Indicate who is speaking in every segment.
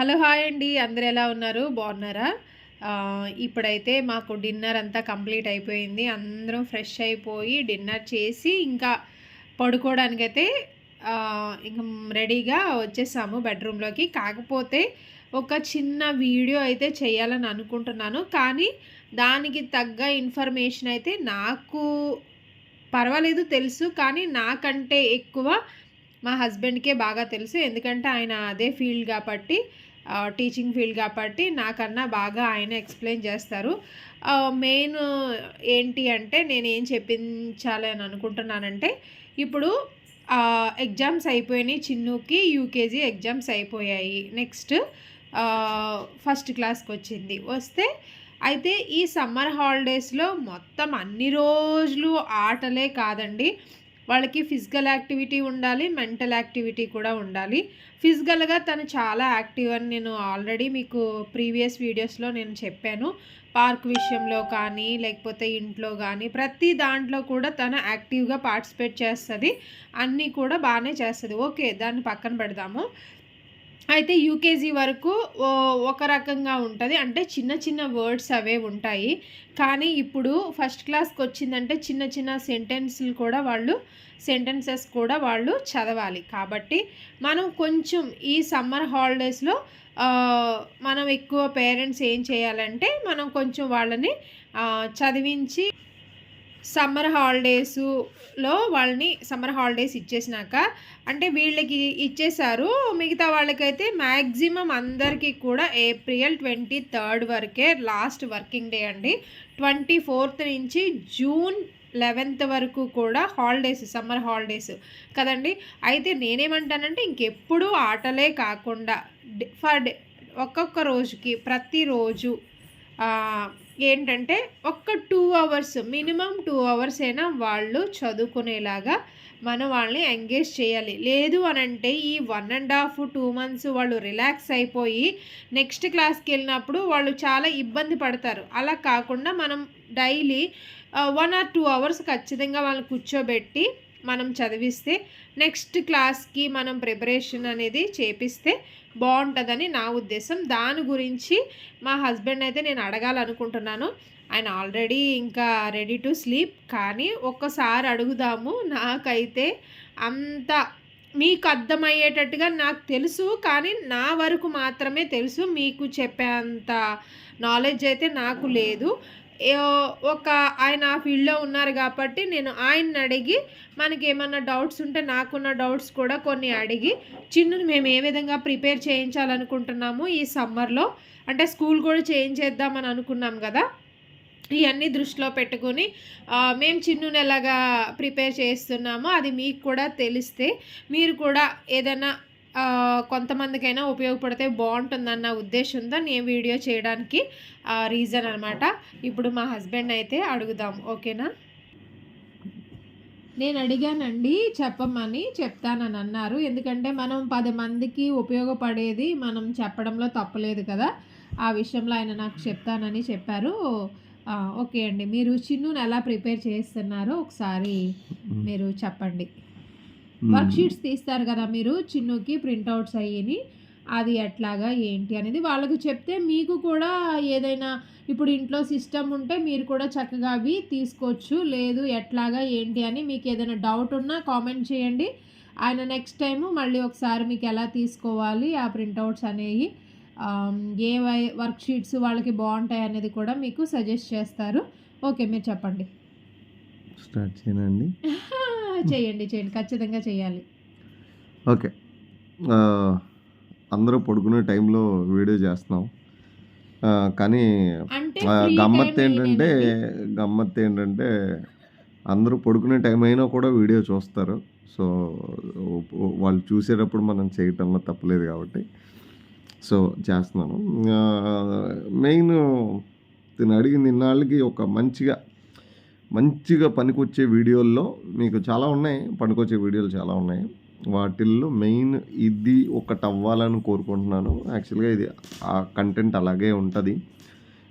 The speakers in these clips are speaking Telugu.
Speaker 1: హలో హాయ్ అండి అందరు ఎలా ఉన్నారు? బాగున్నారా? ఇప్పుడైతే మాకు డిన్నర్ అంతా కంప్లీట్ అయిపోయింది. అందరం ఫ్రెష్ అయిపోయి డిన్నర్ చేసి ఇంకా పడుకోవడానికైతే ఇంకా రెడీగా వచ్చేసాము బెడ్రూమ్లోకి. కాకపోతే ఒక చిన్న వీడియో అయితే చేయాలని అనుకుంటున్నాను. కానీ దానికి తగ్గ ఇన్ఫర్మేషన్ అయితే నాకు పర్వాలేదు తెలుసు. కానీ నాకంటే ఎక్కువ మా హస్బెండ్కే బాగా తెలుసు. ఎందుకంటే ఆయన అదే ఫీల్డ్ కాబట్టి టీచింగ్ ఫీల్డ్ కాబట్టి నాకన్నా బాగా ఆయన ఎక్స్ప్లెయిన్ చేస్తారు. మెయిన్ ఏంటి అంటే నేను ఏం చెప్పించాలి అని అనుకుంటున్నానంటే ఇప్పుడు ఎగ్జామ్స్ అయిపోయినాయి చిన్నుకి యూకేజీ ఎగ్జామ్స్ అయిపోయాయి. నెక్స్ట్ ఫస్ట్ క్లాస్కి వచ్చింది. వస్తే అయితే ఈ సమ్మర్ హాలిడేస్లో మొత్తం అన్ని రోజులు ఆటలే కాదండి. వాళ్ళకి ఫిజికల్ యాక్టివిటీ ఉండాలి మెంటల్ యాక్టివిటీ కూడా ఉండాలి. ఫిజికల్గా తను చాలా యాక్టివ్ అని నేను ఆల్రెడీ మీకు ప్రీవియస్ వీడియోస్లో నేను చెప్పాను. పార్క్ విషయంలో కానీ లేకపోతే ఇంట్లో కానీ ప్రతి దాంట్లో కూడా తను యాక్టివ్గా పార్టిసిపేట్ చేస్తుంది. అన్నీ కూడా బాగానే చేస్తుంది. ఓకే దాన్ని పక్కన పెడదాము. అయితే యూకేజీ వరకు ఒక రకంగా ఉంటుంది. అంటే చిన్న చిన్న వర్డ్స్ అవే ఉంటాయి. కానీ ఇప్పుడు ఫస్ట్ క్లాస్కి వచ్చిందంటే చిన్న చిన్న సెంటెన్స్లు కూడా వాళ్ళు సెంటెన్సెస్ కూడా వాళ్ళు చదవాలి. కాబట్టి మనం కొంచెం ఈ సమ్మర్ హాలిడేస్లో మనం ఎక్కువ పేరెంట్స్ ఏం చేయాలంటే మనం కొంచెం వాళ్ళని చదివించి సమ్మర్ హాలిడేస్లో వాళ్ళని సమ్మర్ హాలిడేస్ ఇచ్చేసినాక అంటే వీళ్ళకి ఇచ్చేసారు. మిగతా వాళ్ళకైతే మ్యాక్సిమం అందరికీ కూడా ఏప్రిల్ ట్వంటీ థర్డ్ వరకే లాస్ట్ వర్కింగ్ డే అండి. ట్వంటీ ఫోర్త్ నుంచి జూన్ లెవెన్త్ వరకు కూడా హాలిడేస్ సమ్మర్ హాలిడేస్ కదండి. అయితే నేనేమంటానంటే ఇంకెప్పుడు ఆటలే కాకుండా ఫర్ డే ఒక్కొక్క రోజుకి ప్రతిరోజు ఏంటంటే ఒక్క two hours minimum two hours అయినా వాళ్ళు చదువుకునేలాగా మనం వాళ్ళని ఎంగేజ్ చేయాలి. లేదు అని అంటే ఈ one and half two months వాళ్ళు రిలాక్స్ అయిపోయి నెక్స్ట్ క్లాస్కి వెళ్ళినప్పుడు వాళ్ళు చాలా ఇబ్బంది పడతారు. అలా కాకుండా మనం daily one or two hours ఖచ్చితంగా వాళ్ళని కూర్చోబెట్టి మనం చదివిస్తే నెక్స్ట్ క్లాస్కి మనం ప్రిపరేషన్ అనేది చేపిస్తే బాగుంటుందని నా ఉద్దేశం. దాని గురించి మా హస్బెండ్ అయితే నేను అడగాలనుకుంటున్నాను. ఆయన ఆల్రెడీ ఇంకా రెడీ టు స్లీప్. కానీ ఒక్కసారి అడుగుదాము. నాకైతే అంత మీకు అర్థమయ్యేటట్టుగా నాకు తెలుసు. కానీ నా వరకు మాత్రమే తెలుసు. మీకు చెప్పేంత నాలెడ్జ్ అయితే నాకు లేదు. ఒక ఆయన ఆ ఫీల్డ్లో ఉన్నారు కాబట్టి నేను ఆయన్ని అడిగి మనకి ఏమన్నా డౌట్స్ ఉంటే నాకున్న డౌట్స్ కూడా కొన్ని అడిగి చిన్నుని మేము ఏ విధంగా ప్రిపేర్ చేయించాలనుకుంటున్నాము ఈ సమ్మర్లో? అంటే స్కూల్ కూడా చేంజ్ అనుకున్నాం కదా. ఇవన్నీ దృష్టిలో పెట్టుకొని మేము చిన్నుని ఎలాగా ప్రిపేర్ చేస్తున్నామో అది మీకు కూడా తెలిస్తే మీరు కూడా ఏదైనా కొంతమందికైనా ఉపయోగపడితే బాగుంటుందన్న ఉద్దేశంతో నేను వీడియో చేయడానికి రీజన్ అనమాట ఇప్పుడు మా హస్బెండ్ అయితే అడుగుదాం ఓకేనా? నేను అడిగానండి చెప్పమని చెప్తానని అన్నారు. ఎందుకంటే మనం పది మందికి ఉపయోగపడేది మనం చెప్పడంలో తప్పలేదు కదా. ఆ విషయంలో ఆయన నాకు చెప్తానని చెప్పారు. ఓకే అండి. మీరు చిన్నుని ఎలా ప్రిపేర్ చేస్తున్నారో ఒకసారి మీరు చెప్పండి. వర్క్ షీట్స్ తీస్తారు కదా మీరు చిన్నుకి ప్రింట్అవుట్స్ అయ్యి అది ఎట్లాగా ఏంటి అనేది వాళ్ళకు చెప్తే మీకు కూడా ఏదైనా ఇప్పుడు ఇంట్లో సిస్టమ్ ఉంటే మీరు కూడా చక్కగా అవి తీసుకోవచ్చు. లేదు ఎట్లాగా ఏంటి అని మీకు ఏదైనా డౌట్ ఉన్నా కామెంట్ చేయండి. ఆయన నెక్స్ట్ టైము మళ్ళీ ఒకసారి మీకు ఎలా తీసుకోవాలి ఆ ప్రింట్అవుట్స్ అనేవి ఏ వర్క్ షీట్స్ వాళ్ళకి బాగుంటాయి అనేది కూడా మీకు సజెస్ట్ చేస్తారు. ఓకే మీరు చెప్పండి.
Speaker 2: స్టార్ట్ చేయనండి
Speaker 1: చేయండి చేయండి. ఖచ్చితంగా చేయాలి.
Speaker 2: ఓకే. అందరూ పడుకునే టైంలో వీడియో చేస్తున్నాం. కానీ గమ్మత్ ఏంటంటే. గమ్మత్ ఏంటంటే అందరూ పడుకునే టైం అయినా కూడా వీడియో చూస్తారు. సో వాళ్ళు చూసేటప్పుడు మనం చేయటంలో తప్పలేదు కాబట్టి. సో చేస్తున్నాను. మెయిన్ నేను అడిగింది ఇన్నాళ్ళకి ఒక మంచిగా మంచిగా పనికొచ్చే వీడియోల్లో మీకు చాలా ఉన్నాయి పనికొచ్చే వీడియోలు చాలా ఉన్నాయి. వాటిల్లో మెయిన్ ఇది ఒకటి అవ్వాలని కోరుకుంటున్నాను. యాక్చువల్గా ఇది ఆ కంటెంట్ అలాగే ఉంటుంది.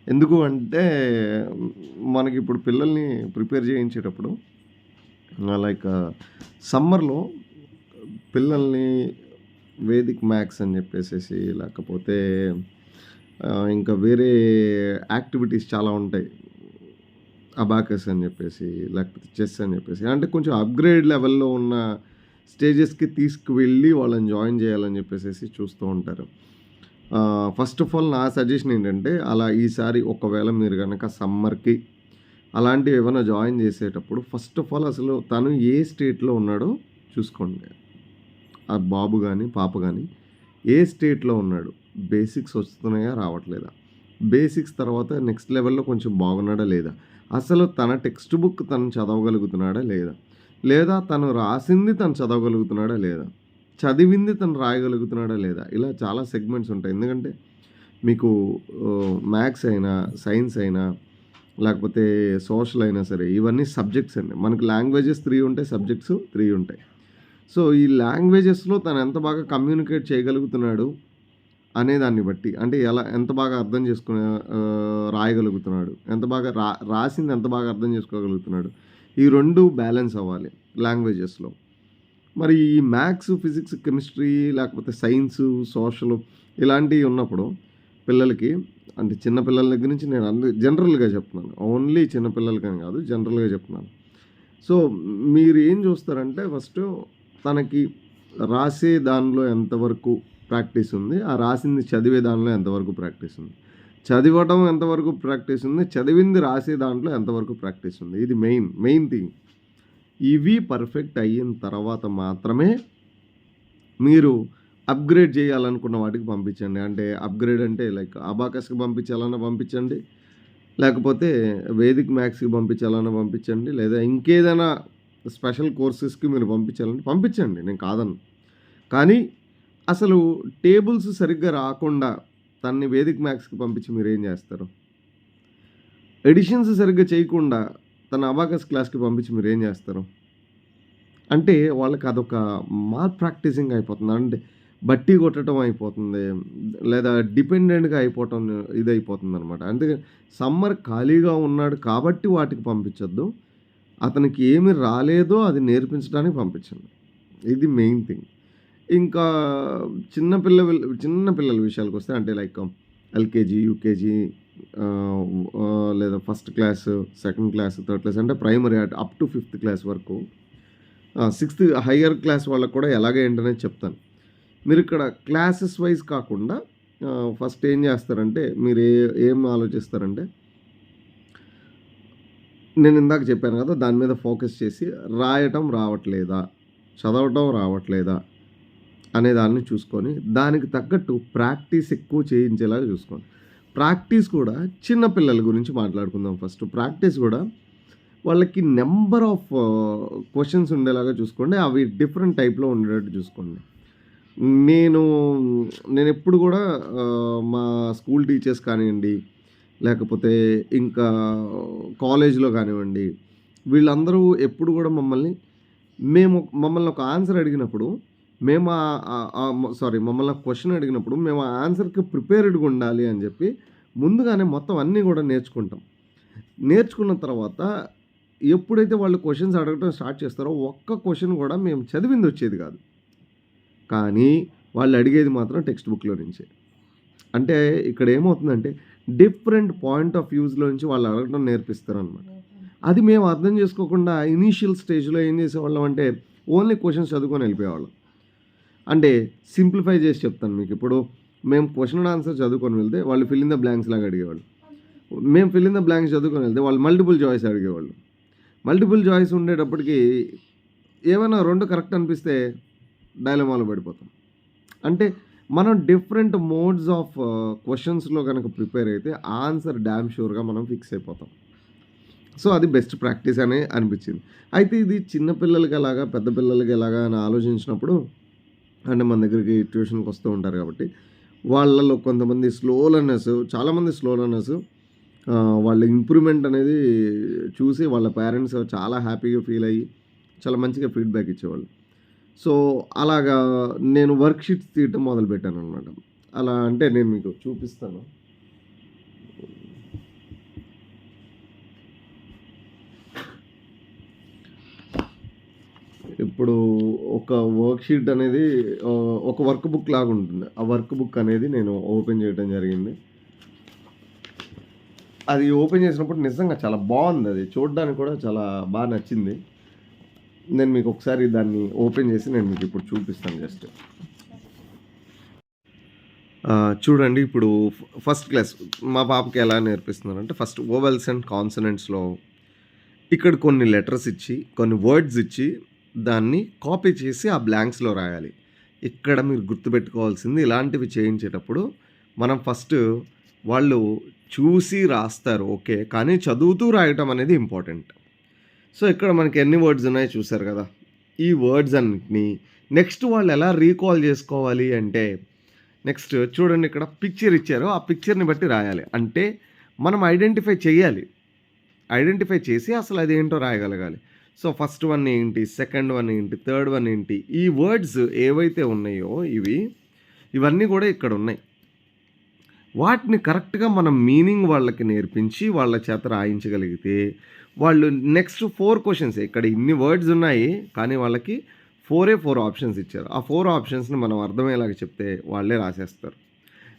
Speaker 2: ఎందుకు అంటే మనకి ఇప్పుడు పిల్లల్ని ప్రిపేర్ చేయించేటప్పుడు లైక్ సమ్మర్లో పిల్లల్ని వేదిక్ మ్యాథ్స్ అని చెప్పేసేసి లేకపోతే ఇంకా వేరే యాక్టివిటీస్ చాలా ఉంటాయి. అబాకస్ అని చెప్పేసి లేకపోతే చెస్ అని చెప్పేసి అంటే కొంచెం అప్గ్రేడ్ లెవెల్లో ఉన్న స్టేజెస్కి తీసుకువెళ్ళి వాళ్ళని జాయిన్ చేయాలని చెప్పేసి చూస్తూ ఉంటారు. ఫస్ట్ ఆఫ్ ఆల్ నా సజెషన్ ఏంటంటే అలా ఈసారి ఒకవేళ మీరు కనుక సమ్మర్కి అలాంటివి ఏమైనా జాయిన్ చేసేటప్పుడు ఫస్ట్ ఆఫ్ ఆల్ అసలు తను ఏ స్టేట్లో ఉన్నాడో చూసుకోండి. ఆ బాబు కానీ పాప కానీ ఏ స్టేట్లో ఉన్నాడు? బేసిక్స్ వస్తున్నాయా? రావట్లేదా? బేసిక్స్ తర్వాత నెక్స్ట్ లెవెల్లో కొంచెం బాగున్నాడా లేదా? అసలు తన టెక్స్ట్ బుక్ తను చదవగలుగుతున్నాడా లేదా? లేదా తను రాసింది తను చదవగలుగుతున్నాడా లేదా? చదివింది తను రాయగలుగుతున్నాడా లేదా? ఇలా చాలా సెగ్మెంట్స్ ఉంటాయి. ఎందుకంటే మీకు మ్యాథ్స్ అయినా సైన్స్ అయినా లేకపోతే సోషల్ అయినా సరే ఇవన్నీ సబ్జెక్ట్స్ అండి. మనకు లాంగ్వేజెస్ త్రీ ఉంటాయి సబ్జెక్ట్స్ త్రీ ఉంటాయి. సో ఈ లాంగ్వేజెస్లో తను ఎంత బాగా కమ్యూనికేట్ చేయగలుగుతున్నాడు అనే దాన్ని బట్టి అంటే ఎలా ఎంత బాగా అర్థం చేసుకునే రాయగలుగుతున్నాడు ఎంత బాగా రా రాసింది ఎంత బాగా అర్థం చేసుకోగలుగుతున్నాడు ఈ రెండు బ్యాలెన్స్ అవ్వాలి లాంగ్వేజెస్లో. మరి ఈ మ్యాథ్స్ ఫిజిక్స్ కెమిస్ట్రీ లేకపోతే సైన్స్ సోషల్ ఇలాంటివి ఉన్నప్పుడు పిల్లలకి అంటే చిన్న పిల్లల దగ్గర నుంచి నేను అన్ని జనరల్గా చెప్తున్నాను ఓన్లీ చిన్నపిల్లలకని కాదు జనరల్గా చెప్తున్నాను. సో మీరు ఏం చూస్తారంటే ఫస్ట్ తనకి రాసే దానిలో ఎంతవరకు ప్రాక్టీస్ ఉంది. ఆ రాసింది చదివే దానిలో ఎంతవరకు ప్రాక్టీస్ ఉంది? చదివటం ఎంతవరకు ప్రాక్టీస్ ఉంది? చదివింది రాసే దాంట్లో ఎంతవరకు ప్రాక్టీస్ ఉంది? ఇది మెయిన్ మెయిన్ థింగ్. ఇవి పర్ఫెక్ట్ అయిన తర్వాత మాత్రమే మీరు అప్గ్రేడ్ చేయాలనుకున్న వాటికి పంపించండి. అంటే అప్గ్రేడ్ అంటే లైక్ అబాకస్కి పంపించాలన్నా పంపించండి. లేకపోతే వేదిక్ మ్యాథ్స్కి పంపించాలన్నా పంపించండి. లేదా ఇంకేదైనా స్పెషల్ కోర్సెస్కి మీరు పంపించాలంటే పంపించండి. నేను కాదను కానీ అసలు టేబుల్స్ సరిగ్గా రాకుండా తన్ని వేదిక మ్యాథ్స్కి పంపించి మీరు ఏం చేస్తారు? ఎడిషన్స్ సరిగ్గా చేయకుండా తన అబాకస్ క్లాస్కి పంపించి మీరు ఏం చేస్తారు? అంటే వాళ్ళకి అదొక మాల్ ప్రాక్టీసింగ్ అయిపోతుంది. అంటే బట్టి కొట్టడం అయిపోతుంది. లేదా డిపెండెంట్గా అయిపోవటం ఇది అయిపోతుంది అనమాట అందుకే సమ్మర్ ఖాళీగా ఉన్నాడు కాబట్టి వాటికి పంపించొద్దు. అతనికి ఏమి రాలేదో అది నేర్పించడానికి పంపించండి. ఇది మెయిన్ థింగ్. ఇంకా చిన్న పిల్ల చిన్న పిల్లల విషయాలకు వస్తే అంటే లైక్ ఎల్కేజీ యూకేజీ లేదా first class second class third class అంటే primary up to fifth class వరకు. సిక్స్త్ హయ్యర్ క్లాస్ వాళ్ళకు కూడా ఎలాగే ఏంటనే చెప్తాను. మీరు ఇక్కడ క్లాసెస్ వైజ్ కాకుండా ఫస్ట్ ఏం చేస్తారంటే మీరు ఏ ఏం ఆలోచిస్తారంటే నేను ఇందాక చెప్పాను కదా దాని మీద ఫోకస్ చేసి రాయటం రావట్లేదా చదవటం రావట్లేదా అనే దాన్ని చూసుకొని దానికి తగ్గట్టు ప్రాక్టీస్ ఎక్కువ చేయించేలాగా చూసుకోండి. ప్రాక్టీస్ కూడా చిన్న పిల్లల గురించి మాట్లాడుకుందాం ఫస్ట్. ప్రాక్టీస్ కూడా వాళ్ళకి నెంబర్ ఆఫ్ క్వశ్చన్స్ ఉండేలాగా చూసుకోండి. అవి డిఫరెంట్ టైప్లో ఉండేటట్టు చూసుకోండి. నేను నేను ఎప్పుడు కూడా మా స్కూల్ టీచర్స్ కానివ్వండి లేకపోతే ఇంకా కాలేజ్లో కానివ్వండి వీళ్ళందరూ ఎప్పుడు కూడా మమ్మల్ని మేము మమ్మల్ని ఒక ఆన్సర్ అడిగినప్పుడు మేము సారీ మమ్మల్ని క్వశ్చన్ అడిగినప్పుడు మేము ఆ ఆన్సర్కి ప్రిపేర్డ్గా ఉండాలి అని చెప్పి ముందుగానే మొత్తం అన్నీ కూడా నేర్చుకుంటాం. నేర్చుకున్న తర్వాత ఎప్పుడైతే వాళ్ళు క్వశ్చన్స్ అడగటం స్టార్ట్ చేస్తారో ఒక్క క్వశ్చన్ కూడా మేము చదివింది వచ్చేది కాదు. కానీ వాళ్ళు అడిగేది మాత్రం టెక్స్ట్ బుక్లో నుంచే. అంటే ఇక్కడ ఏమవుతుందంటే డిఫరెంట్ పాయింట్ ఆఫ్ వ్యూస్లో నుంచి వాళ్ళు అడగడం నేర్పిస్తారు అనమాట అది మేము అర్థం చేసుకోకుండా ఇనీషియల్ స్టేజ్లో ఏం చేసేవాళ్ళం అంటే ఓన్లీ క్వశ్చన్స్ చదువుకొని వెళ్ళిపోయేవాళ్ళం. అంటే సింప్లిఫై చేసి చెప్తాను మీకు. ఇప్పుడు మేము క్వశ్చన్ అండ్ ఆన్సర్ చదువుకొని వెళ్తే వాళ్ళు ఫిల్ ఇన్ ద బ్లాంక్స్ లాగా అడిగేవాళ్ళు. మేము ఫిల్ ఇన్ ద బ్లాంక్స్ చదువుకొని వెళ్తే వాళ్ళు మల్టిపుల్ చాయిస్ అడిగేవాళ్ళు. మల్టిపుల్ చాయిస్ ఉండేటప్పటికి ఏమైనా రెండు కరెక్ట్ అనిపిస్తే డైలమాలో పడిపోతాం. అంటే మనం డిఫరెంట్ మోడ్స్ ఆఫ్ క్వశ్చన్స్లో కనుక ప్రిపేర్ అయితే ఆన్సర్ డ్యామ్ షూర్గా మనం ఫిక్స్ అయిపోతాం. సో అది బెస్ట్ ప్రాక్టీస్ అనే అనిపించింది. అయితే ఇది చిన్న పిల్లలకి ఎలాగా పెద్ద పిల్లలకి ఎలాగా అని ఆలోచించినప్పుడు అంటే మన దగ్గరికి ట్యూషన్కి వస్తూ ఉంటారు కాబట్టి వాళ్ళలో కొంతమంది స్లో లర్నర్స్ చాలామంది స్లో లర్నర్స్ వాళ్ళ ఇంప్రూవ్మెంట్ అనేది చూసి వాళ్ళ పేరెంట్స్ చాలా హ్యాపీగా ఫీల్ అయ్యి చాలా మంచిగా ఫీడ్బ్యాక్ ఇచ్చేవాళ్ళు. సో అలాగా నేను వర్క్ షీట్స్ తీయటం మొదలుపెట్టాను అనమాట అలా అంటే నేను మీకు చూపిస్తాను ఇప్పుడు ఒక వర్క్ షీట్ అనేది ఒక వర్క్ బుక్ లాగా ఉంటుంది. ఆ వర్క్ బుక్ అనేది నేను ఓపెన్ చేయడం జరిగింది. అది ఓపెన్ చేసినప్పుడు నిజంగా చాలా బాగుంది అది చూడ్డానికి కూడా చాలా బాగా నచ్చింది. నేను మీకు ఒకసారి దాన్ని ఓపెన్ చేసి నేను మీకు ఇప్పుడు చూపిస్తాను జస్ట్. చూడండి ఇప్పుడు ఫస్ట్ క్లాస్ మా పాపకి ఎలా నేర్పిస్తున్నారంటే ఫస్ట్ ఓవెల్స్ అండ్ కాన్సనెంట్స్‌లో ఇక్కడ కొన్ని లెటర్స్ ఇచ్చి, కొన్ని వర్డ్స్ ఇచ్చి, దాన్ని కాపీ చేసి ఆ బ్లాంక్స్‌లో రాయాలి. ఇక్కడ మీరు గుర్తుపెట్టుకోవాల్సింది ఇలాంటివి చేయించేటప్పుడు మనం ఫస్ట్ వాళ్ళు చూసి రాస్తారు ఓకే. కానీ చదువుతూ రాయటం అనేది ఇంపార్టెంట్. సో, ఇక్కడ మనకి ఎన్ని వర్డ్స్ ఉన్నాయో చూసారు కదా! ఈ వర్డ్స్ అన్నిటిని నెక్స్ట్ వాళ్ళు ఎలా రీకాల్ చేసుకోవాలి అంటే నెక్స్ట్ చూడండి ఇక్కడ పిక్చర్ ఇచ్చారు. ఆ పిక్చర్‌ని బట్టి రాయాలి. అంటే మనం ఐడెంటిఫై చేయాలి. ఐడెంటిఫై చేసి అసలు అదేంటో రాయగలగాలి. సో, ఫస్ట్ వన్ ఏంటి? సెకండ్ వన్ ఏంటి? థర్డ్ వన్ ఏంటి? ఈ వర్డ్స్ ఏవైతే ఉన్నాయో ఇవి, ఇవన్నీ కూడా ఇక్కడ ఉన్నాయి వాటిని కరెక్ట్‌గా మనం మీనింగ్ వాళ్ళకి నేర్పించి వాళ్ళ చేత రాయించగలిగితే వాళ్ళు నెక్స్ట్ ఫోర్ క్వశ్చన్స్ ఇక్కడ ఇన్ని వర్డ్స్ ఉన్నాయి. కానీ వాళ్ళకి ఫోరే ఫోర్ ఆప్షన్స్ ఇచ్చారు. ఆ ఫోర్ ఆప్షన్స్‌ని మనం అర్థమయ్యేలాగా చెప్తే వాళ్ళే రాసేస్తారు.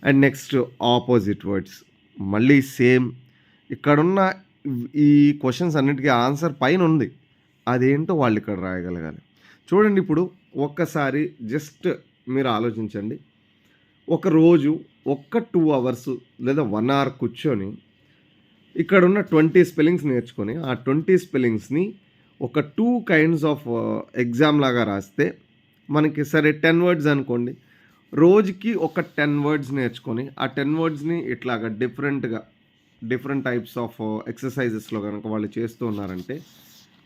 Speaker 2: అండ్ నెక్స్ట్ ఆపోజిట్ వర్డ్స్ మళ్ళీ సేమ్ ఇక్కడున్న ఈ క్వశ్చన్స్ అన్నిటికీ ఆన్సర్ పైన ఉంది అదేంటో వాళ్ళు ఇక్కడ రాయగలగాలి. చూడండి ఇప్పుడు ఒక్కసారి జస్ట్ మీరు ఆలోచించండి. ఒక రోజు ఒక్క టూ అవర్స్ లేదా వన్ అవర్ కూర్చొని ఇక్కడ ఉన్న ట్వంటీ స్పెల్లింగ్స్ నేర్చుకొని ఆ 20 స్పెల్లింగ్స్‌ని ఒక టూ కైండ్స్ ఆఫ్ ఎగ్జామ్ లాగా రాస్తే మనకి సరే 10 వర్డ్స్ అనుకోండి. రోజుకి ఒక 10 వర్డ్స్ నేర్చుకొని ఆ 10 వర్డ్స్‌ని ఇట్లాగా డిఫరెంట్‌గా డిఫరెంట్ టైప్స్ ఆఫ్ ఎక్సర్‌సైజెస్‌లో కనుక వాళ్ళు చేస్తూ ఉన్నారంటే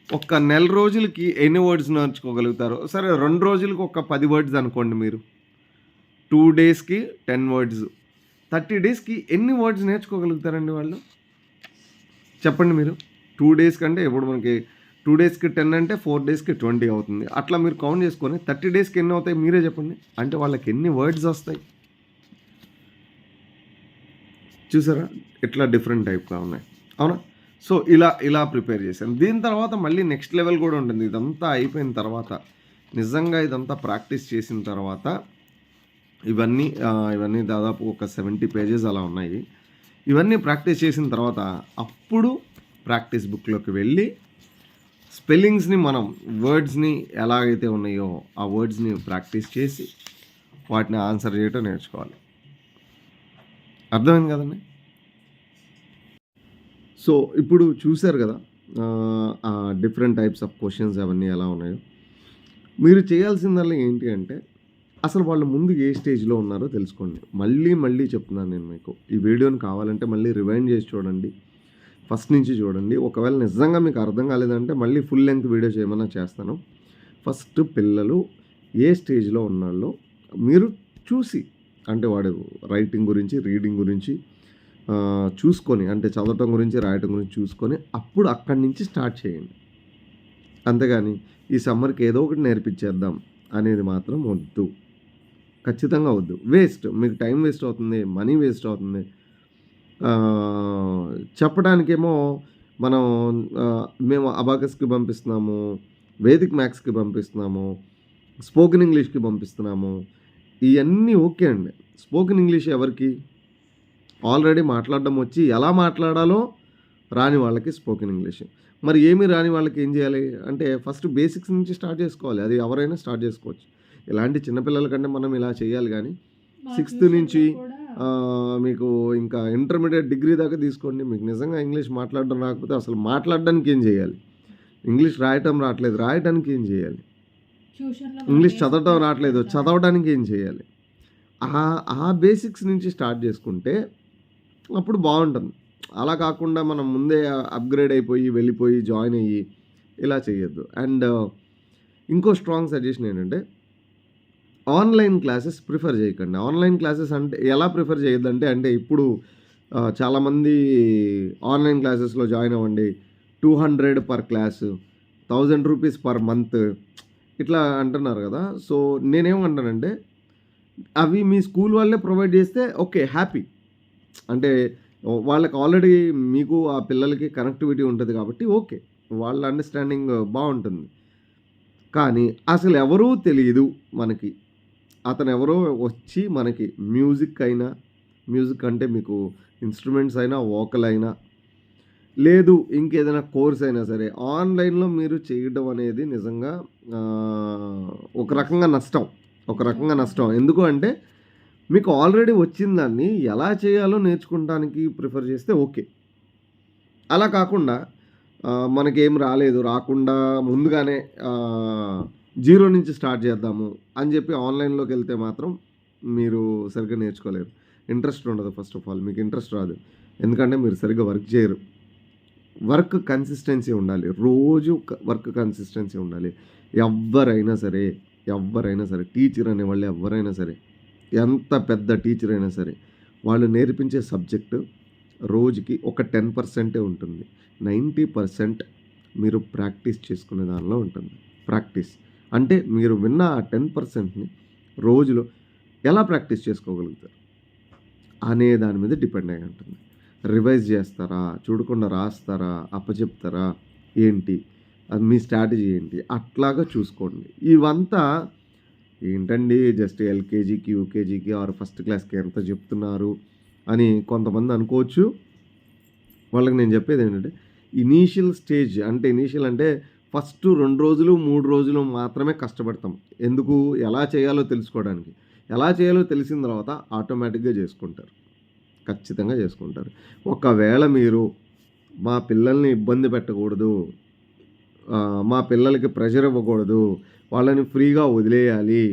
Speaker 2: ఒక నెల రోజులకి ఎన్ని వర్డ్స్ నేర్చుకోగలుగుతారో సరే రెండు రోజులకి ఒక పది వర్డ్స్ అనుకోండి మీరు. టూ డేస్‌కి 10 వర్డ్స్. 30 డేస్‌కి ఎన్ని వర్డ్స్ నేర్చుకోగలుగుతారండి వాళ్ళు? చెప్పండి మీరు. టూ డేస్ కంటే ఇప్పుడు మనకి టూ డేస్‌కి 10 అంటే ఫోర్ డేస్‌కి 20 అవుతుంది. అట్లా మీరు కౌంట్ చేసుకొని 30 డేస్‌కి ఎన్ని అవుతాయి మీరే చెప్పండి. అంటే వాళ్ళకి ఎన్ని వర్డ్స్ వస్తాయి? చూసారా? ఇట్లా డిఫరెంట్ టైప్‌గా ఉన్నాయి. అవునా? సో, ఇలా ఇలా ప్రిపేర్ చేశాను. దీని తర్వాత మళ్ళీ నెక్స్ట్ లెవెల్ కూడా ఉంటుంది. ఇదంతా అయిపోయిన తర్వాత నిజంగా ఇదంతా ప్రాక్టీస్ చేసిన తర్వాత ఇవన్నీ ఇవన్నీ దాదాపు ఒక 70 పేజెస్ అలా ఉన్నాయి. ఇవన్నీ ప్రాక్టీస్ చేసిన తర్వాత అప్పుడు ప్రాక్టీస్ బుక్‌లోకి వెళ్ళి స్పెల్లింగ్స్‌ని మనం వర్డ్స్‌ని ఎలాగైతే ఉన్నాయో ఆ వర్డ్స్‌ని ప్రాక్టీస్ చేసి వాటిని ఆన్సర్ చేయటం నేర్చుకోవాలి. అర్థమైంది కదండి సో, ఇప్పుడు చూశారు కదా! డిఫరెంట్ టైప్స్ ఆఫ్ క్వశ్చన్స్ అవన్నీ ఎలా ఉన్నాయో. మీరు చేయాల్సిందల్లా ఏంటి అంటే అసలు వాళ్ళు ముందు ఏ స్టేజ్‌లో ఉన్నారో తెలుసుకోండి. మళ్ళీ మళ్ళీ చెప్తున్నాను నేను మీకు. ఈ వీడియోని కావాలంటే మళ్ళీ రివైండ్ చేసి చూడండి. ఫస్ట్ నుంచి చూడండి. ఒకవేళ నిజంగా మీకు అర్థం కాలేదంటే మళ్ళీ ఫుల్ లెంగ్త్ వీడియో చేయమన్నా చేస్తాను. ఫస్ట్ పిల్లలు ఏ స్టేజ్‌లో ఉన్నాళ్ళో మీరు చూసి అంటే వాడు రైటింగ్ గురించి, రీడింగ్ గురించి చూసుకొని అంటే చదవటం గురించి, రాయటం గురించి చూసుకొని అప్పుడు అక్కడి నుంచి స్టార్ట్ చేయండి. అంతేగాని ఈ సమ్మర్‌కి ఏదో ఒకటి నేర్పించేద్దాం అనేది మాత్రం వద్దు. ఖచ్చితంగా వద్దు. వేస్ట్. మీకు టైం వేస్ట్ అవుతుంది. మనీ వేస్ట్ అవుతుంది. చెప్పడానికేమో మనం మేము అబాకస్‌కి పంపిస్తున్నాము. వేదిక్ మ్యాథ్స్‌కి పంపిస్తున్నాము. స్పోకెన్ ఇంగ్లీష్‌కి పంపిస్తున్నాము. ఇవన్నీ ఓకే అండి. స్పోకెన్ ఇంగ్లీష్ ఎవరికి? ఆల్రెడీ మాట్లాడడం వచ్చి ఎలా మాట్లాడాలో రాని వాళ్ళకి స్పోకెన్ ఇంగ్లీష్. మరి ఏమీ రాని వాళ్ళకి ఏం చేయాలి? అంటే ఫస్ట్ బేసిక్స్ నుంచి స్టార్ట్ చేసుకోవాలి. అది ఎవరైనా స్టార్ట్ చేసుకోవచ్చు. ఇలాంటి చిన్న పిల్లల కంటే మనం ఇలా చేయాలి
Speaker 1: మా
Speaker 2: సిక్స్త్ నుంచి మీకు ఇంకా ఇంటర్మీడియేట్ డిగ్రీ దాకా తీసుకోండి. మీకు నిజంగా ఇంగ్లీష్ మాట్లాడడం రాకపోతే అసలు మాట్లాడడానికి ఏం చేయాలి? ఇంగ్లీష్ రాయటం రాట్లేదు. రాయటానికి ఏం చేయాలి? ఇంగ్లీష్ చదవటం.
Speaker 1: నేర్పిస్తారు.
Speaker 2: చదవడానికి ఏం చేయాలి? ఆ బేసిక్స్ నుంచి స్టార్ట్ చేసుకుంటే అప్పుడు బాగుంటుంది అలా కాకుండా మనం ముందే అప్‌గ్రేడ్ అయిపోయి, వెళ్ళిపోయి, జాయిన్ అయ్యి ఇలా చేయొద్దు. అండ్ uh, ఇంకో స్ట్రాంగ్ సజెషన్ ఏంటంటే ఆన్‌లైన్ క్లాసెస్ ప్రిఫర్ చేయకండి. ఆన్‌లైన్ క్లాసెస్ అంటే ఎలా ప్రిఫర్ చేయొద్దంటే అంటే ఇప్పుడు చాలామంది ఆన్‌లైన్ క్లాసెస్‌లో జాయిన్ అవ్వండి. 200 per class. Thousand rupees per month ఇట్లా అంటున్నారు కదా! సో, నేనేమంటానంటే అవి మీ స్కూల్ వాళ్ళే ప్రొవైడ్ చేస్తే ఓకే. హ్యాపీ. అంటే వాళ్ళకి ఆల్రెడీ మీకు ఆ పిల్లలకి కనెక్టివిటీ ఉంటుంది కాబట్టి ఓకే. వాళ్ళ అండర్‌స్టాండింగ్ బాగుంటుంది. కానీ అసలు ఎవరూ తెలియదు మనకి. అతను ఎవరో వచ్చి మనకి మ్యూజిక్ అయినా మ్యూజిక్ అంటే మీకు ఇన్స్ట్రుమెంట్స్ అయినా వోకల్ అయినా లేదు ఇంకేదైనా కోర్స్ అయినా సరే ఆన్లైన్లో మీరు చేయడం అనేది నిజంగా ఒక రకంగా నష్టం. ఒక రకంగా నష్టం. ఎందుకు అంటే మీకు ఆల్రెడీ వచ్చిన దాన్ని ఎలా చేయాలో నేర్చుకోవడానికి ప్రిఫర్ చేస్తే ఓకే అలా కాకుండా మనకేం రాలేదు రాకుండా ముందుగానే జీరో నుంచి స్టార్ట్ చేద్దాము అని చెప్పి ఆన్లైన్లోకి వెళ్తే మాత్రం మీరు సరిగ్గా నేర్చుకోలేరు. ఇంట్రెస్ట్ ఉండదు ఫస్ట్ ఆఫ్ ఆల్ మీకు ఇంట్రెస్ట్ రాదు. ఎందుకంటే మీరు సరిగ్గా వర్క్ చేయరు. వర్క్ కన్సిస్టెన్సీ ఉండాలి. రోజు వర్క్ కన్సిస్టెన్సీ ఉండాలి. ఎవరైనా సరే ఎవరైనా సరే టీచర్ అనే వాళ్ళు ఎవరైనా సరే ఎంత పెద్ద టీచర్ అయినా సరే వాళ్ళు నేర్పించే సబ్జెక్టు రోజుకి ఒక టెన్ పర్సెంటే ఉంటుంది. నైంటీ పర్సెంట్ మీరు ప్రాక్టీస్ చేసుకునే దానిలో ఉంటుంది. ప్రాక్టీస్ అంటే మీరు విన్న ఆ టెన్ పర్సెంట్ని రోజులో ఎలా ప్రాక్టీస్ చేసుకోగలుగుతారు? అనే దాని మీద డిపెండ్ అయి ఉంటుంది. రివైజ్ చేస్తారా? చూడకుండా రాస్తారా? అప్పచెప్తారా? ఏంటి? అది మీ స్ట్రాటజీ ఏంటి? అట్లాగా చూసుకోండి. ఇవంతా ఏంటండి జస్ట్ ఎల్కేజీకి యూకేజీకి ఆర్ ఫస్ట్ క్లాస్కి ఎంత చెప్తున్నారు అని కొంతమంది అనుకోవచ్చు. వాళ్ళకి నేను చెప్పేది ఏంటంటే ఇనీషియల్ స్టేజ్ అంటే ఇనీషియల్ అంటే ఫస్ట్ రెండు రోజులు మూడు రోజులు మాత్రమే కష్టపడతాం. ఎందుకు? ఎలా చేయాలో తెలుసుకోవడానికి. ఎలా చేయాలో తెలిసిన తర్వాత ఆటోమేటిక్గా చేసుకుంటారు. ఖచ్చితంగా చేసుకుంటారు. ఒకవేళ మీరు మా పిల్లల్ని ఇబ్బంది పెట్టకూడదు మా పిల్లలకి ప్రెషర్ ఇవ్వకూడదు వాళ్ళని ఫ్రీగా వదిలేయాలి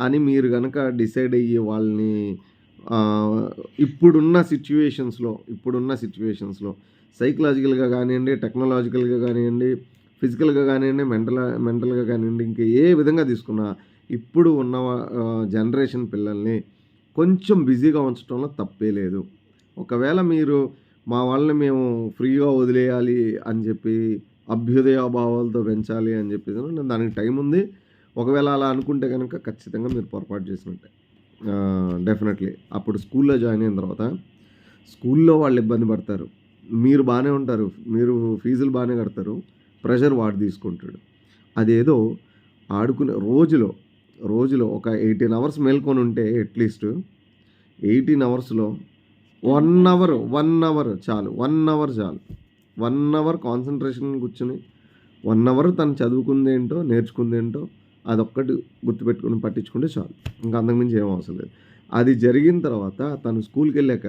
Speaker 2: అని మీరు కనుక డిసైడ్ అయ్యి వాళ్ళని ఇప్పుడున్న సిచ్యువేషన్స్లో ఇప్పుడున్న సిచ్యువేషన్స్లో సైకలాజికల్గా కానివ్వండి టెక్నాలజికల్గా కానివ్వండి ఫిజికల్గా కానివ్వండి మెంటల్ మెంటల్గా కానివ్వండి ఇంకా ఏ విధంగా తీసుకున్నా ఇప్పుడు ఉన్న జనరేషన్ పిల్లల్ని కొంచెం బిజీగా ఉంచడంలో తప్పే లేదు. ఒకవేళ మీరు మా వాళ్ళని మేము ఫ్రీగా వదిలేయాలి అని చెప్పి అభ్యుదయ భావాలతో పెంచాలి అని చెప్పేసి నేను దానికి టైం ఉంది. ఒకవేళ అలా అనుకుంటే కనుక ఖచ్చితంగా మీరు పొరపాటు చేసినట్టే. డెఫినెట్లీ. అప్పుడు స్కూల్లో జాయిన్ అయిన తర్వాత స్కూల్లో వాళ్ళు ఇబ్బంది పడతారు. మీరు బాగానే ఉంటారు. మీరు ఫీజులు బాగానే కడతారు. ప్రెషర్ వాడు తీసుకుంటాడు. అదేదో ఆడుకునే రోజులో రోజులో ఒక ఎయిటీన్ అవర్స్ మేల్కొని ఉంటే అట్లీస్ట్ ఎయిటీన్ అవర్స్లో వన్ అవర్ వన్ అవర్ చాలు వన్ అవర్ చాలు. వన్ అవర్ కాన్సన్ట్రేషన్ కూర్చుని వన్ అవర్ తను చదువుకుంది ఏంటో నేర్చుకుంది ఏంటో అదొక్కటి గుర్తుపెట్టుకుని పట్టించుకుంటే చాలు. ఇంకా అంతకుమించి ఏం అవసరం లేదు. అది జరిగిన తర్వాత తను స్కూల్కి వెళ్ళాక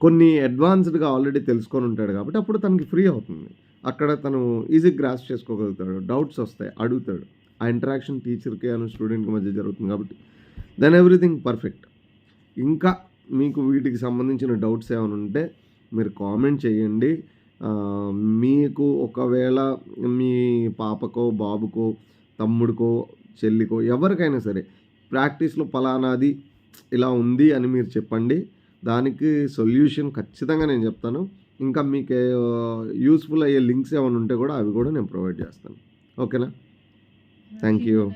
Speaker 2: కొన్ని అడ్వాన్స్డ్గా ఆల్రెడీ తెలుసుకొని ఉంటాడు కాబట్టి అప్పుడు తనకి ఫ్రీ అవుతుంది. అక్కడ తను ఈజీ గ్రాస్ చేసుకోగలుగుతాడు. డౌట్స్ వస్తాయి. అడుగుతాడు. ఆ ఇంటరాక్షన్ టీచర్కి అని స్టూడెంట్కి మధ్య జరుగుతుంది కాబట్టి దెన్ ఎవ్రీథింగ్ పర్ఫెక్ట్. ఇంకా మీకు వీటికి సంబంధించిన డౌట్స్ ఏమైనా ఉంటే మీరు కామెంట్ చేయండి. మీకు ఒకవేళ మీ పాపకో బాబుకో తమ్ముడికో చెల్లికో ఎవరికైనా సరే ప్రాక్టీస్లో ఫలానాది ఇలా ఉంది అని మీరు చెప్పండి. దానికి సొల్యూషన్ ఖచ్చితంగా నేను చెప్తాను. ఇంకా మీకు యూస్ఫుల్ అయ్యే లింక్స్ ఏమైనా ఉంటే కూడా అవి కూడా నేను ప్రొవైడ్ చేస్తాను. ఓకేనా?
Speaker 1: Thank
Speaker 2: you.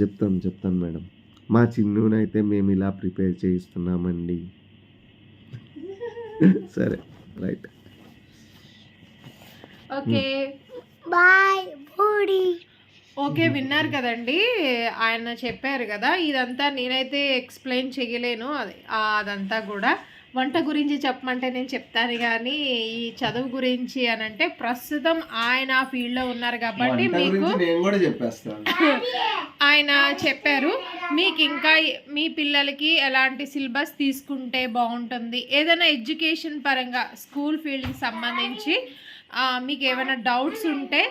Speaker 2: చెప్తాను చెప్తాను మేడం. మా చిన్నునైతే మేము ఇలా ప్రిపేర్ చేయిస్తున్నామండి. సరే రైట్.
Speaker 1: ఓకే.
Speaker 3: బాయ్ బూడి.
Speaker 1: ఓకే విన్నారు కదండి. ఆయన చెప్పారు కదా ఇదంతా నేనైతే ఎక్స్ప్లెయిన్ చేయలేను అది అదంతా కూడా. వంట గురించి చెప్పమంటే నేను చెప్తాను కానీ ఈ చదువు గురించి అని అంటే ప్రస్తుతం ఆయన ఆ ఫీల్డ్లో ఉన్నారు కాబట్టి మీకు ఆయన చెప్పారు మీకు ఇంకా మీ పిల్లలకి ఎలాంటి సిలబస్ తీసుకుంటే బాగుంటుంది? ఏదైనా ఎడ్యుకేషన్ పరంగా స్కూల్ ఫీల్డ్కి సంబంధించి మీకు ఏమైనా డౌట్స్ ఉంటే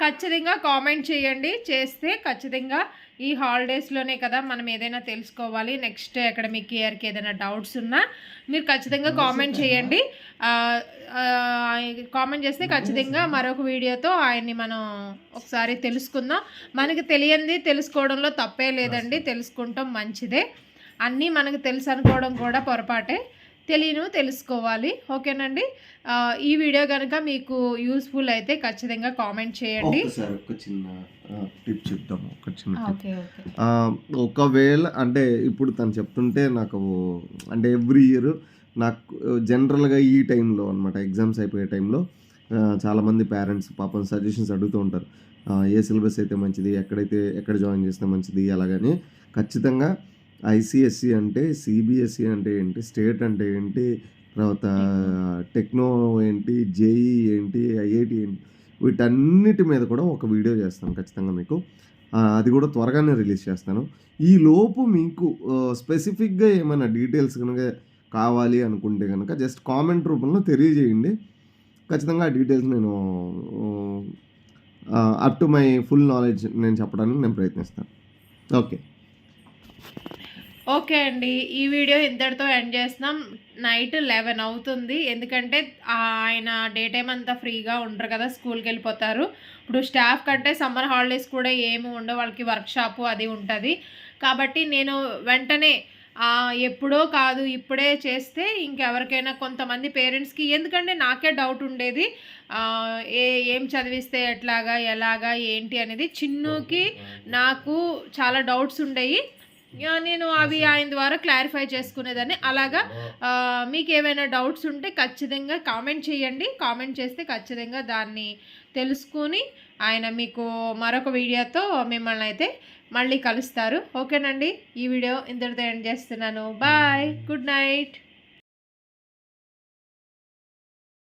Speaker 1: ఖచ్చితంగా కామెంట్ చేయండి. చేస్తే ఖచ్చితంగా ఈ హాలిడేస్లోనే కదా మనం ఏదైనా తెలుసుకోవాలి. నెక్స్ట్ అకాడమిక్ ఇయర్కి ఏదైనా డౌట్స్ ఉన్నా మీరు ఖచ్చితంగా కామెంట్ చేయండి. కామెంట్ చేస్తే ఖచ్చితంగా మరొక వీడియోతో ఆయన్ని మనం ఒకసారి తెలుసుకుందాం. మనకి తెలియంది తెలుసుకోవడంలో తప్పే లేదండి. తెలుసుకుంటాం మంచిదే. అన్నీ మనకు తెలుసు అనుకోవడం కూడా పొరపాటే. తెలియను తెలుసుకోవాలి. ఓకేనండి? ఈ వీడియో కనుక మీకు యూస్ఫుల్ అయితే ఖచ్చితంగా కామెంట్ చేయండి.
Speaker 2: ఒక చిన్న టిప్ చెప్తాం ఒక చిన్న ఒకవేళ అంటే ఇప్పుడు తను చెప్తుంటే నాకు అంటే ఎవ్రీ ఇయర్ నాకు జనరల్గా ఈ టైంలో అనమాట ఎగ్జామ్స్ అయిపోయే టైంలో చాలామంది పేరెంట్స్ పాపం సజెషన్స్ అడుగుతూ ఉంటారు. ఏ సిలబస్ అయితే మంచిది ఎక్కడైతే ఎక్కడ జాయిన్ చేస్తే మంచిది అలాగని. ఖచ్చితంగా ఐసిఎస్సి అంటే సిబిఎస్సి అంటే ఏంటి? స్టేట్ అంటే ఏంటి? తర్వాత టెక్నో ఏంటి? జేఈ ఏంటి? ఐఐటి ఏంటి? వీటన్నిటి మీద కూడా ఒక వీడియో చేస్తాను ఖచ్చితంగా మీకు. అది కూడా త్వరగానే రిలీజ్ చేస్తాను. ఈ లోపు మీకు స్పెసిఫిక్గా ఏమైనా డీటెయిల్స్ కనుక కావాలి అనుకుంటే కనుక జస్ట్ కామెంట్ రూపంలో తెలియజేయండి. ఖచ్చితంగా ఆ డీటెయిల్స్ నేను up to my full knowledge నేను చెప్పడానికి నేను ప్రయత్నిస్తాను. ఓకే.
Speaker 1: ఓకే అండి ఈ వీడియో ఇంతటితో ఎండ్ చేస్తున్నాం. నైట్ లెవెన్ అవుతుంది. ఎందుకంటే ఆయన డే టైం అంతా ఫ్రీగా ఉండరు కదా స్కూల్కి వెళ్ళిపోతారు. ఇప్పుడు స్టాఫ్ కంటే సమ్మర్ హాలిడేస్ కూడా ఏమి ఉండవు. వాళ్ళకి వర్క్ షాపు అది ఉంటుంది. కాబట్టి నేను వెంటనే ఎప్పుడో కాదు ఇప్పుడే చేస్తే ఇంకెవరికైనా కొంతమంది పేరెంట్స్కి ఎందుకంటే నాకే డౌట్ ఉండేది. ఏ ఏం చదివిస్తే ఎట్లాగా ఎలాగా ఏంటి అనేది. చిన్నుకి నాకు చాలా డౌట్స్ ఉండేవి నేను అవి ఆయన ద్వారా క్లారిఫై చేసుకునేదాన్ని. అలాగా మీకు ఏమైనా డౌట్స్ ఉంటే ఖచ్చితంగా కామెంట్ చేయండి. కామెంట్ చేస్తే ఖచ్చితంగా దాన్ని తెలుసుకుని ఆయన మీకు మరొక వీడియోతో మిమ్మల్ని అయితే మళ్ళీ కలుస్తారు. ఓకేనండి? ఈ వీడియో ఇంతటితో ఎండ్ చేస్తున్నాను. Bye good night